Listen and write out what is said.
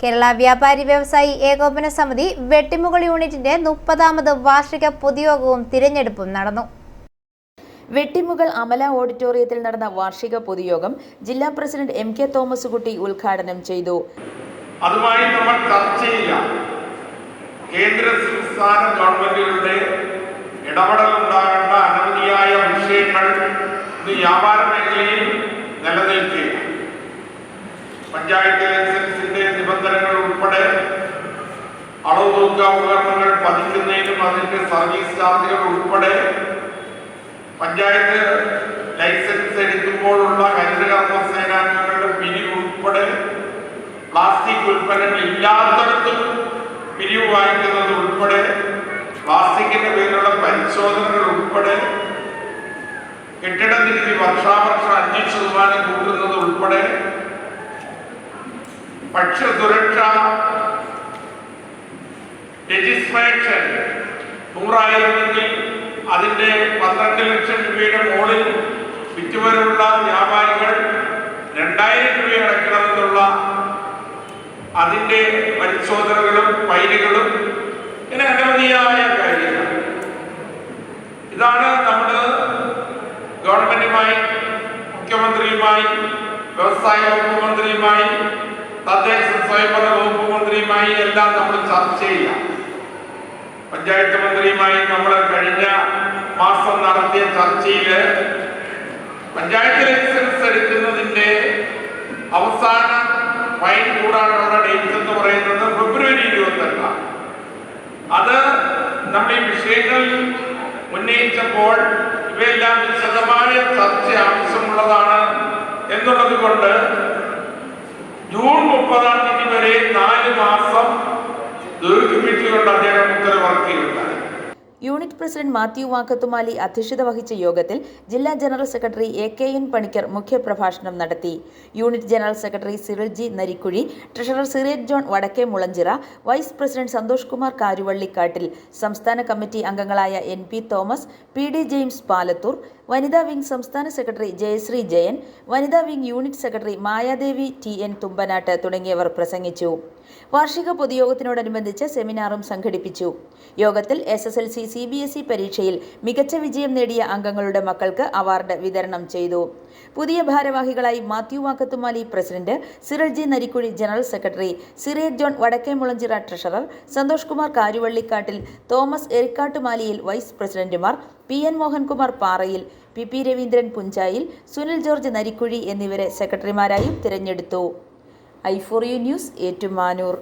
കേരള വ്യാപാരി വ്യവസായി ഏകോപന സമിതി വെട്ടിമുകൾ യൂണിറ്റിന്റെ മുപ്പതാമത് വാർഷിക പൊതുയോഗവും തിരഞ്ഞെടുപ്പും നടന്നു. വെട്ടിമുകൾ അമല ഓഡിറ്റോറിയത്തിൽ നടന്ന വാർഷിക പൊതുയോഗം ജില്ലാ പ്രസിഡന്റ് എം കെ തോമസ് കുട്ടി ഉദ്ഘാടനം ചെയ്തു. അതുമായി നമ്മൾ ചർച്ചയില്ല കേന്ദ്ര സംസ്ഥാന ഗവൺമെന്റുകളുടെ ഇടപെടൽ ഉണ്ടാകേണ്ട അനവധിയായ വിഷയങ്ങൾ വ്യാപാര മേഖലയിൽ നിലനിൽക്കുക പഞ്ചായത്ത് നിബന്ധനകൾ ഉൾപ്പെടെ അളവ് തൂക്ക ഉപകരണങ്ങൾ പതിക്കുന്നതിനും അതിന്റെ സർവീസ് ചാർജുകൾ ഉൾപ്പെടെ പഞ്ചായത്ത് ലൈസൻസ് എടുക്കുമ്പോഴുള്ള ഹരിതകർമ്മ സേനാംഗങ്ങളുടെ പിരിവ് ഉൾപ്പെടെ പ്ലാസ്റ്റിക് ഉൽപ്പന്നങ്ങൾ ഇല്ലാത്തടത്തും പിരിവ് വാങ്ങിക്കുന്നത് ഉൾപ്പെടെ പ്ലാസ്റ്റിക്കിന്റെ പേരിലുള്ള പരിശോധനകൾ ഉൾപ്പെടെ കെട്ടിട നികുതി വർഷാവർഷം അഞ്ച് ശതമാനം കൂട്ടുന്നത് ഉൾപ്പെടെ ഭക്ഷ്യസുരക്ഷ രജിസ്ട്രേഷൻ നൂറായിരുന്നെങ്കിൽ അതിന്റെ പന്ത്രണ്ട് ലക്ഷം രൂപയുടെ മുകളിൽ വിറ്റുവരുള്ള വ്യാപാരികൾ രണ്ടായിരം രൂപ അടയ്ക്കണമെന്നുള്ള അതിന്റെ പരിശോധനകളും ഫയലുകളും ഇങ്ങനെ അനവധിയായ കാര്യങ്ങൾ. ഇതാണ് നമ്മൾ ഗവൺമെന്റുമായി മുഖ്യമന്ത്രിയുമായി വ്യവസായ വകുപ്പ് മന്ത്രിയുമായി തദ്ദേശ സ്വയംഭരണ വകുപ്പ് മന്ത്രിയുമായി എല്ലാം നമ്മൾ ചർച്ച ചെയ്യാം. പഞ്ചായത്ത് മന്ത്രിയുമായി നമ്മൾ കഴിഞ്ഞ മാസം നടത്തിയ ചർച്ചയിൽ പഞ്ചായത്ത് ലൈസൻസ് എടുക്കുന്നതിന്റെ അവസാന ഫൈൻ കൂടാനുള്ള ഡേറ്റ് എന്ന് പറയുന്നത് ഫെബ്രുവരി ഇരുപത്തെട്ടാണ് അത് നമ്മൾ ഈ വിഷയങ്ങളിൽ ഉന്നയിച്ചപ്പോൾ ഇവയെല്ലാം വിശദമായ ചർച്ച ആവശ്യമുള്ളതാണ് എന്നുള്ളത് കൊണ്ട് ജൂൺ മുപ്പതാം തീയതി വരെ നാല് മാസം ദീർഘിപ്പിച്ചുകൊണ്ട് അദ്ദേഹം ഉത്തരവിറക്കിയിട്ടുണ്ടായി യൂണിറ്റ് പ്രസിഡന്റ് മാത്യു വാക്കത്തുമാലി അധ്യക്ഷത വഹിച്ച യോഗത്തിൽ ജില്ലാ general secretary A K N Panicker മുഖ്യപ്രഭാഷണം നടത്തി. Unit general secretary Cyril G Narikkuzhi treasurer Cyriac John Vadakke Mulanchira vice president Santhosh Kumar Karuvallikkattil സംസ്ഥാന കമ്മിറ്റി അംഗങ്ങളായ N P Thomas P D James Palathoor വനിതാ wing സംസ്ഥാന secretary Jayasree Jayan വനിതാ wing unit secretary Mayadevi T N Thumpanatt തുടങ്ങിയവർ പ്രസംഗിച്ചു. വാർഷിക പൊതുയോഗത്തിനോടനുബന്ധിച്ച് സെമിനാറും സംഘടിപ്പിച്ചു. യോഗത്തിൽ S S L C C B S E പരീക്ഷയിൽ മികച്ച വിജയം നേടിയ അംഗങ്ങളുടെ മക്കൾക്ക് അവാർഡ് വിതരണം ചെയ്തു. പുതിയ ഭാരവാഹികളായി Mathew Vakkathumali president Cyril G Narikkuzhi general secretary Cyriac John Vadakkemulanchira treasurer Santhosh Kumar Karuvallikkattil Thomas Erikkattumaliyil vice പ്രസിഡന്റുമാർ P N Mohankumar Parayil P P Raveendran Punchayil Sunil George Narikkuzhi എന്നിവരെ സെക്രട്ടറിമാരായും തിരഞ്ഞെടുത്തു. I for U news Ettumanoor.